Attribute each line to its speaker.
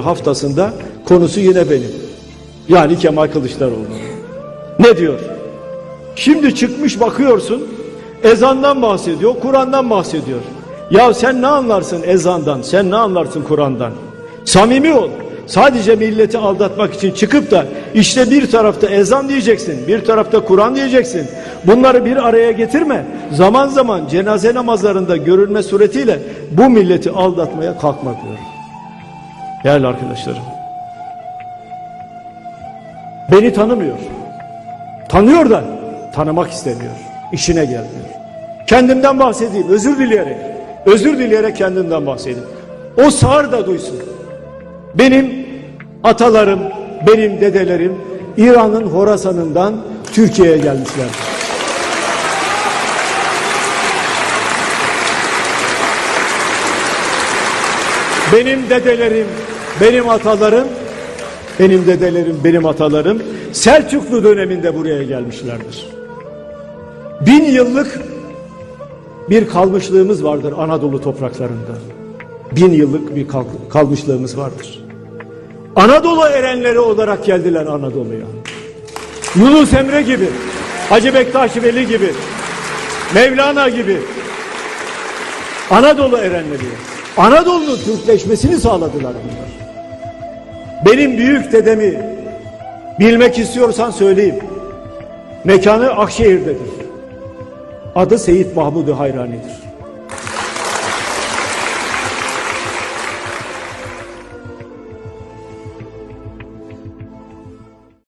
Speaker 1: haftasında konusu yine benim. Yani Kemal Kılıçdaroğlu. Ne diyor? Şimdi çıkmış bakıyorsun ezandan bahsediyor, Kur'an'dan bahsediyor. Ya sen ne anlarsın ezandan, sen ne anlarsın Kur'an'dan? Samimi ol. Sadece milleti aldatmak için çıkıp da işte bir tarafta ezan diyeceksin, bir tarafta Kur'an diyeceksin. Bunları bir araya getirme. Zaman zaman cenaze namazlarında görülme suretiyle bu milleti aldatmaya kalkma diyor. Değerli arkadaşlarım. Beni tanımıyor. Tanıyor da tanımak istemiyor. İşine gelmiyor. Kendimden bahsedeyim özür dileyerek. Özür dileyerek kendimden bahsedeyim. O sağır da duysun. Benim atalarım, benim dedelerim İran'ın Horasan'ından Türkiye'ye gelmişler. Benim dedelerim, benim atalarım, benim dedelerim, benim atalarım Selçuklu döneminde buraya gelmişlerdir. Bin yıllık bir kalmışlığımız vardır Anadolu topraklarında. Bin yıllık bir kal- kalmışlığımız vardır. Anadolu erenleri olarak geldiler Anadolu'ya. Yunus Emre gibi, Hacı Bektaş Veli gibi, Mevlana gibi Anadolu erenleri. Anadolu'nun Türkleşmesini sağladılar bunlar. Benim büyük dedemi bilmek istiyorsan söyleyeyim. Mekanı Akşehir'dedir. Adı Seyit Mahmud-u Hayrani'dir.